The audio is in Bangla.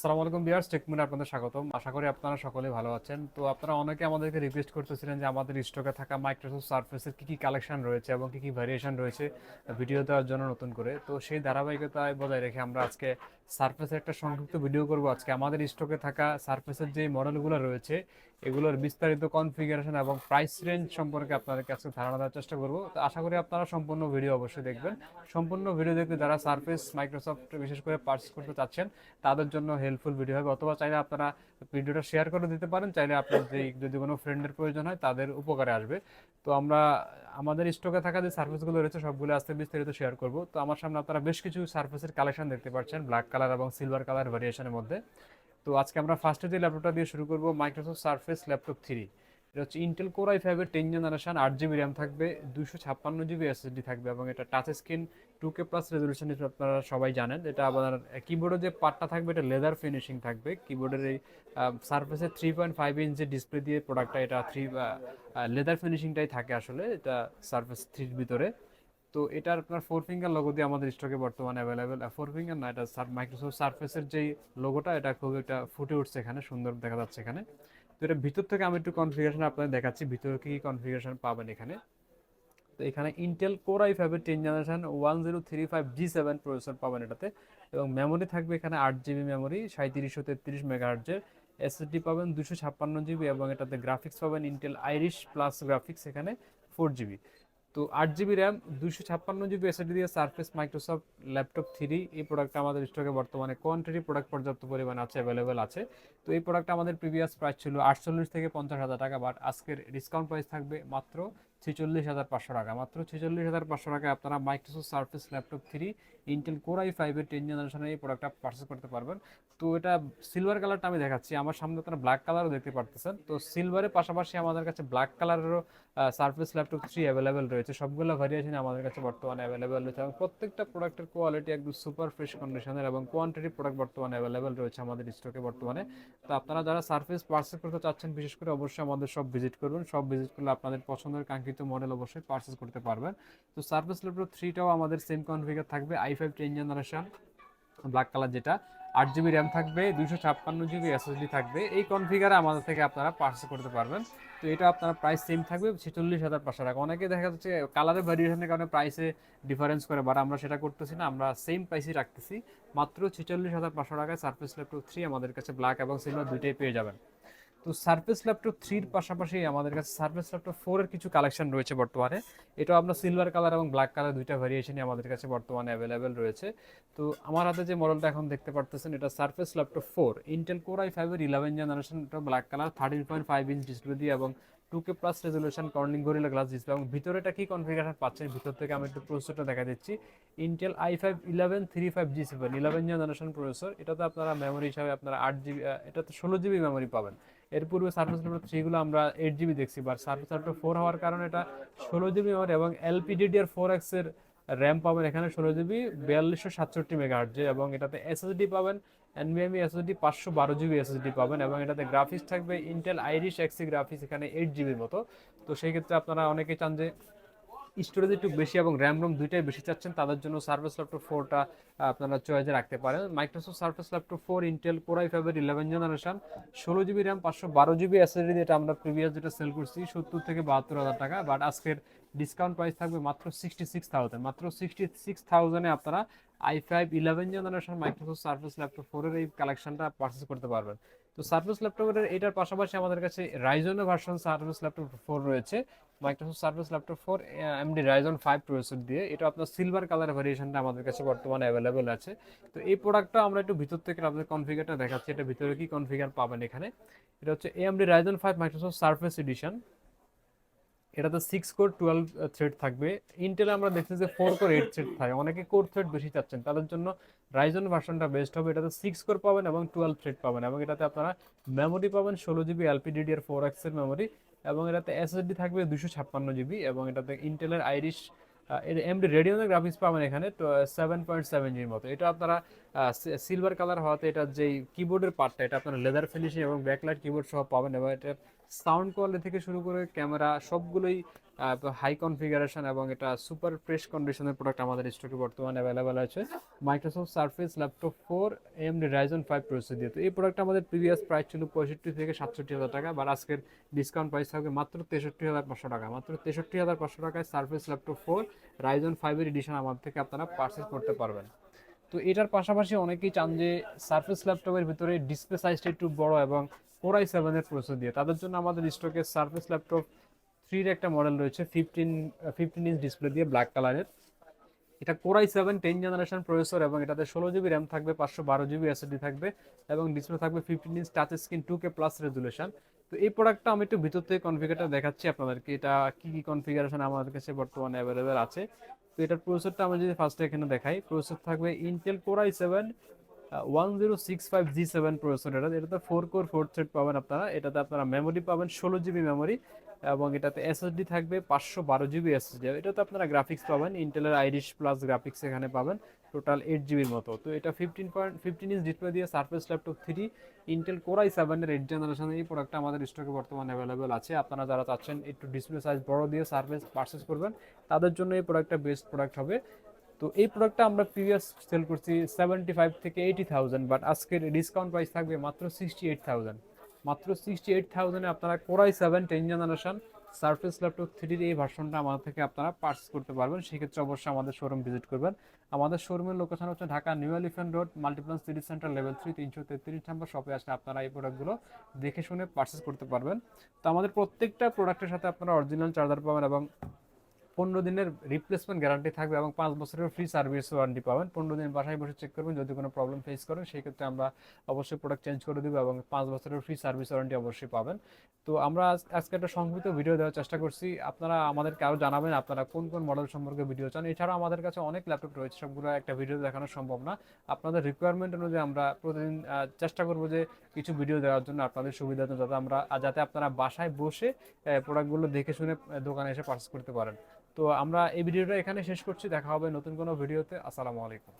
আসসালামু আলাইকুম বিয়ার্স টেকমিনে আপনাদের স্বাগতম। আশা করি আপনারা সকলে ভালো আছেন। তো আপনারা অনেকে আমাদেরকে রিকোয়েস্ট করতেছিলেন যে আমাদের স্টকে থাকা মাইক্রোসফট সার্ফেসের কী কী কালেকশন রয়েছে এবং কী কী ভ্যারিয়েশন রয়েছে ভিডিও দেওয়ার জন্য নতুন করে। তো সেই ধারাবাহিকতায় বজায় রেখে আমরা আজকে সার্ফেসের একটা সংক্ষিপ্ত ভিডিও করব। আজকে আমাদের স্টকে থাকা সার্ফেসের যে মডেলগুলো রয়েছে এগুলোর বিস্তারিত কনফিগারেশন এবং প্রাইস রেঞ্জ সম্পর্কে আপনাদের কাছে ধারণা দেওয়ার চেষ্টা করব। তো আশা করি আপনারা সম্পূর্ণ ভিডিও অবশ্যই দেখবেন। সম্পূর্ণ ভিডিও দেখতে যারা সার্ফেস মাইক্রোসফট বিশেষ করে পার্চেস করতে চাচ্ছেন, তাদের জন্য হেল্পফুল ভিডিও হবে। অথবা চাইলে আপনারা ভিডিওটা শেয়ার করে দিতে পারেন। চাইলে আপনার যে যদি কোনো ফ্রেন্ডের প্রয়োজন হয়, তাদের উপকারে আসবে। তো আমরা, আমাদের স্টকে থাকা যে সার্ভিসগুলো রয়েছে, সবগুলো আস্তে বিস্তারিত শেয়ার করব। তো আমার সামনে আপনারা বেশ কিছু সার্ভিসের কালেকশন দেখতে পাচ্ছেন ব্ল্যাক কালার এবং সিলভার কালার ভ্যারিয়েশনের মধ্যে। তো আজকে আমরা ফার্স্টে যে ল্যাপটপটা দিয়ে শুরু করব মাইক্রোসফট সার্ফেস ল্যাপটপ থ্রি এটা হচ্ছে ইন্টেল কোর আই ফাইভের টেন জেনারেশন আট জিবি র্যাম থাকবে দুশো ছাপ্পান্ন জিবি এসএসডি থাকবে এবং এটা touch screen two K plus resolution আপনারা সবাই জানেন। এটা আপনার কিবোর্ডের যে পার্টটা থাকবে, এটা লেদার ফিনিশিং থাকবে। কিবোর্ডের এই সার্ফেসের three point five inch display দিয়ে প্রোডাক্টটা এটা থ্রি লেদার ফিনিশিংটাই থাকে আসলে, এটা সার্ফেস থ্রির ভিতরে। তো এটার আপনার ফোর ফিঙ্গার লোগো দিয়ে আমাদের স্টকে বর্তমানে অ্যাভেলেবেল ফোর ফিঙ্গার না, এটা মাইক্রোসফট সার্ফেসের যেই লোগোটা এটা খুব একটা ফুটে উঠছে এখানে, সুন্দর দেখা যাচ্ছে এখানে। তো এটা ভিতর থেকে আমি একটু কনফিগারেশন আপনাদের দেখাচ্ছি, ভিতরে কী কনফিগারেশন পাবেন এখানে। তো এখানে ইন্টেল কোর আই ফাইভের ten generation one zero three five G seven processor পাবেন এটাতে, এবং মেমোরি থাকবে এখানে আট জিবি মেমোরি সাঁত্রিশশো তেত্রিশ মেগাহার্জের এসএসডি পাবেন দুশো ছাপ্পান্ন জিবি এবং এটাতে গ্রাফিক্স পাবেন ইন্টেল আইরিশ প্লাস গ্রাফিক্স এখানে ফোর জিবি তো আট জিবি র্যাম দুশো ছাপ্পান্ন জিবি এসএসডি দিয়ে সার্ফেস মাইক্রোসফট ল্যাপটপ থ্রি এই প্রোডাক্টটা আমাদের স্টকে বর্তমানে কোয়ান্টিটি প্রোডাক্ট পর্যাপ্ত পরিমাণ আছে অ্যাভেলেবেল আছে। তো এই প্রোডাক্টটা আমাদের প্রিভিয়াস প্রাইস ছিল আটচল্লিশ থেকে পঞ্চাশ হাজার টাকা বাট আজকের ডিসকাউন্ট প্রাইস থাকবে মাত্র ছেচল্লিশ হাজার পাঁচশো টাকা। মাত্র ছেচল্লিশ হাজার পাঁচশো টাকায় আপনারা Microsoft surface laptop three Intel core i ফাইভের টেন জেনারেশনের এই প্রোডাক্টটা পারচেস করতে পারবেন। তো এটা সিলভার কালারটা আমি দেখাচ্ছি। আমার সামনে আপনারা ব্ল্যাক কালারও দেখতে পারতেছেন। তো সিলভারের পাশাপাশি আমাদের কাছে ব্ল্যাক কালারেরও সার্ফেস ল্যাপটপ থ্রি অ্যাভেলেবেল রয়েছে। সবগুলো ভ্যারিয়েশন আমাদের কাছে বর্তমানে অ্যাভেলেবেল রয়েছে। এবং প্রত্যেকটা প্রোডাক্টের কোয়ালিটি একদম সুপার ফ্রেশ কন্ডিশনের এবং কোয়ান্টিটি প্রোডাক্ট বর্তমানে অ্যাভেলেবেল রয়েছে আমাদের স্টকে বর্তমানে। তো আপনারা যারা সার্ফেস পার্সেস করতে চাচ্ছেন, বিশেষ করে অবশ্যই আমাদের সব ভিজিট করবেন সব ভিজিট করলে আপনাদের পছন্দের কাঙ্ক্ষিত মডেল অবশ্যই পার্সেস করতে পারবেন। তো সার্ফেস ল্যাপটপ থ্রিটাও আমাদের সেম কনফিগার থাকবে। I five ten generation black colour যেটা, আট জিবি র্যাম থাকবে দুশো ছাপ্পান্ন জিবি এসএসডি থাকবে। এই কনফিগারে আমাদের থেকে আপনারা পার্সেস করতে পারবেন। তো এটা আপনার প্রাইস সেম থাকবে, ছেচল্লিশ হাজার পাঁচশো টাকা। অনেকে দেখা যাচ্ছে কালারের ভ্যারিয়েশনের কারণে প্রাইসে ডিফারেন্স করে বাট আমরা সেটা করতেছি না, আমরা সেম প্রাইসই রাখতেছি। মাত্র ছেচল্লিশ হাজার পাঁচশো টাকায় সার্ফেস ল্যাপটপ থ্রি আমাদের কাছে ব্ল্যাক এবং সিলভার দুইটাই পেয়ে যাবেন। তো সার্ফেস ল্যাপটপ থ্রির পাশাপাশি আমাদের কাছে সার্ফেস ল্যাপটপ ফোরের কিছু কালেকশন রয়েছে বর্তমানে। এটাও আপনার সিলভার কালার এবং ব্ল্যাক কালার দুইটা ভ্যারিয়েশনই আমাদের কাছে বর্তমানে অ্যাভেলেবেল রয়েছে। তো আমার হাতে যে মডেলটা এখন দেখতে পারতেছেন, এটা surface laptop four Intel core i ফাইভের ইলেভেন জেনারেশন এটা black colour thirteen point five inch display দিয়ে এবং two K plus resolution Corning Gorilla glass display এবং ভিতরেটা কি কনফিগারেশন পাচ্ছেন? ভিতর থেকে আমি একটু প্রসেসরটা দেখা দিচ্ছি। Intel i five eleven three five G seven eleven generation processor এটাতে আপনারা মেমোরি হিসাবে আপনারা আট জিবি এটাতে ষোলো জিবি মেমোরি পাবেন। এর পূর্বে সার্ফেস ল্যাপটপ থ্রিগুলো আমরা এইট জিবি দেখছি বা সার্ফেস ল্যাপটপ ফোর হওয়ার কারণে এটা ষোলো জিবি হওয়ার এবং এলপিডিডিআর ফোর এক্সের র্যাম পাবেন এখানে ষোলো জিবি বিয়াল্লিশশো সাতষট্টি মেগাহার্জে এবং এটাতে এসএসডি পাবেন এনভিএমই এসএসডি পাঁচশো বারো জিবি এসএসডি পাবেন এবং এটাতে গ্রাফিক্স থাকবে ইন্টেল আইরিশ এক্সি গ্রাফিক্স এখানে এইট জিবির মতো। তো সেই ক্ষেত্রে আপনারা অনেকেই চান যে স্টোরেজ একটু বেশি এবং র্যাম রোম দুইটাই বেশি চাচ্ছেন, তাদের জন্য সার্ফেস ল্যাপটপ ফোরটা আপনারা চয়েসে রাখতে পারেন। Microsoft surface laptop four Intel core i ফাইভের ইলেভেন জেনারেশন ষোলো জিবি র্যাম পাঁচশো বারো জিবি এসএসডি যেটা আমরা প্রিভিয়াস যেটা সেল করছি, সত্তর থেকে বাহাত্তর হাজার টাকা বাট আজকের ডিসকাউন্ট প্রাইস থাকবে মাত্র সিক্সটি সিক্স থাউজেন্ড মাত্র সিক্সটি সিক্স থাউজেন্ডে আপনারা i five eleven generation Microsoft surface laptop ফোরের এই কালেকশনটা পারচেস করতে পারবেন। তো সার্ভিস ল্যাপটপের এটার পাশাপাশি আমাদের কাছে রাইজনের ভার্সন সার্ভিস ল্যাপটপ ফোর রয়েছে। Microsoft service laptop four AMD Ryzen five processor দিয়ে। এটা আপনার সিলভার কালার ভ্যারিয়েশনটা আমাদের কাছে বর্তমানে অ্যাভেলেবেল আছে। তো এই প্রোডাক্টটা আমরা একটু ভিতর থেকে আপনাদের কনফিগারটা দেখাচ্ছি। এটা ভিতরে কি কনফিগার পাবেন এখানে? এটা হচ্ছে AMD Ryzen five Microsoft Surface edition এটাতে সিক্স কোর টুয়েলভ থ্রেড থাকবে। ইন্টেলে আমরা দেখছি যে ফোর কোর এইট থ্রেড থাকে। অনেকে কোর থ্রেড বেশি চাচ্ছেন। তাদের জন্য রাইজন ভার্সনটা বেস্ট হবে। এটাতে সিক্স কোর পাবেন এবং টুয়েলভ থ্রেড পাবেন এবং এটাতে আপনারা মেমোরি পাবেন ষোলো জিবি এলপিডিডিআর ফোর এক্সের মেমোরি এবং এটাতে এসএসডি থাকবে দুশো ছাপ্পান্ন জিবি এবং এটাতে ইন্টেলের আইরিশ এমডি রেডিওনের গ্রাফিক্স পাবেন এখানে, তো সেভেন পয়েন্ট সেভেন জির মতো। এটা আপনারা সিলভার কালার হওয়াতে এটা যে কিবোর্ডের পার্টটা এটা আপনারা লেদার ফিনিশিং এবং ব্যাকলাইট কিবোর্ড সহ পাবেন এবং এটার সাউন্ড কোয়ালিটি থেকে শুরু করে ক্যামেরা সবগুলোই হাই কনফিগারেশন এবং এটা সুপার ফ্রেশ কন্ডিশনের প্রোডাক্ট আমাদের স্টকে বর্তমানে অ্যাভেলেবেল আছে। Microsoft Surface laptop four AMD Ryzen five processor দিয়ে। তো এই প্রোডাক্ট আমাদের প্রিভিয়াস প্রাইস ছিল পঁয়ষট্টি থেকে সাতষট্টি হাজার টাকা বা আজকের ডিসকাউন্ট প্রাইস থাকবে মাত্র তেষট্টি হাজার পাঁচশো টাকা। মাত্র তেষট্টি হাজার পাঁচশো টাকায় সার্ফেস ল্যাপটপ ফোর রাইজন ফাইভের এডিশন আমাদের থেকে আপনারা পারচেস করতে পারবেন। তো এটার পাশাপাশি অনেকেই চান যে সার্ফেস ল্যাপটপের ভিতরে ডিসপ্লে সাইজটা একটু বড় এবং কোরাই সেভেনের প্রসেসর দিয়ে। তাদের জন্য আমাদের স্টকের সার্ফেস ল্যাপটপ থ্রির একটা মডেল রয়েছে ফিফটিন ফিফটিন ইঞ্চ ডিসপ্লে দিয়ে ব্ল্যাক কালারের এটা core i seven ten generation processor এবং এটাতে ষোলো জিবি র্যাম থাকবে, পাঁচশো বারো জিবি এসএসডি থাকবে এবং ডিসপ্লে থাকবে fifteen inch touch screen two K plus resolution তো এই প্রোডাক্টটা আমি একটু ভিতর থেকে কনফিগারটা দেখাচ্ছি আপনাদেরকে। এটা কি কি কনফিগারেশন আমাদের কাছে বর্তমানে অ্যাভেলেবেল আছে? তো এটার প্রসেসরটা আমি যদি ফার্স্টে এখানে দেখাই প্রসেসর থাকবে Intel core i seven one zero six five G seven processor এটা এটাতে ফোর কোর ফোর থ্রেড পাবেন আপনারা। এটাতে আপনারা মেমোরি পাবেন ষোলো জিবি মেমোরি এবং এটাতে এসএসডি থাকবে পাঁচশো বারো জিবি এসএসডি এটাতে আপনারা গ্রাফিক্স পাবেন। ইন্টেলের আইরিশ প্লাস গ্রাফিক্স এখানে পাবেন। টোটাল এইট জিবির মতো। তো এটা fifteen point fifteen inch display দিয়ে Surface laptop three Intel core i সেভেনের এইট জেনারেশনের এই প্রোডাক্টটা আমাদের স্টকে বর্তমানে অ্যাভেলেবেল আছে। আপনারা যারা চাচ্ছেন একটু ডিসপ্লে সাইজ বড় দিয়ে সার্ফেস পারচেস করবেন, তাদের জন্য এই প্রোডাক্টটা বেস্ট প্রোডাক্ট হবে। তো এই প্রোডাক্টটা আমরা প্রিভিয়াস সেল করছি সেভেন্টি ফাইভ থেকে এইটি থাউজেন্ড বাট আজকের ডিসকাউন্ট প্রাইস থাকবে মাত্র সিক্সটি এইট থাউজেন্ড মাত্র সিক্সটি এইট থাউজেন্ডে আপনারা core i seven ten generation surface laptop থ্রির এই ভার্সনটা আমাদের থেকে আপনারা পার্চেস করতে পারবেন। সেক্ষেত্রে অবশ্যই আমাদের শোরুম ভিজিট করবেন। আমাদের শোরুমের লোকেশন হচ্ছে Dhaka new elephant road Multiplan city centre level three তিনশো তেত্রিশ নাম্বার শপে আসলে আপনারা এই প্রোডাক্টগুলো দেখে শুনে পার্চেস করতে পারবেন। তো আমাদের প্রত্যেকটা প্রোডাক্টের সাথে আপনারা অরিজিনাল চার্জার পাবেন এবং পনেরো দিনের রিপ্লেসমেন্ট গ্যারান্টি থাকবে এবং পাঁচ বছরের ফ্রি সার্ভিস ওয়ারেন্টি পাবেন। পনেরো দিন বাসায় বসে চেক করবেন, যদি কোনো প্রবলেম ফেস করেন সেই ক্ষেত্রে আমরা অবশ্যই প্রোডাক্ট চেঞ্জ করে দেবো এবং পাঁচ বছরের ফ্রি সার্ভিস ওয়ারেন্টি অবশ্যই পাবেন। তো আমরা আজকে একটা সংক্ষিপ্ত ভিডিও দেওয়ার চেষ্টা করছি। আপনারা আমাদেরকে আরও জানাবেন আপনারা কোন কোন মডেল সম্পর্কে ভিডিও চান। এছাড়াও আমাদের কাছে অনেক ল্যাপটপ রয়েছে, সবগুলো একটা ভিডিও দেখানো সম্ভব না। আপনাদের রিকোয়ারমেন্ট অনুযায়ী আমরা প্রতিদিন চেষ্টা করব যে কিছু ভিডিও দেওয়ার জন্য আপনাদের সুবিধা যাতে আমরা, যাতে আপনারা বাসায় বসে প্রোডাক্টগুলো দেখে শুনে দোকানে এসে পার্চেস করতে পারেন। তো আমরা এই ভিডিওটা এখানে শেষ করছি দেখা হবে নতুন কোনো ভিডিওতে। আসসালামু আলাইকুম।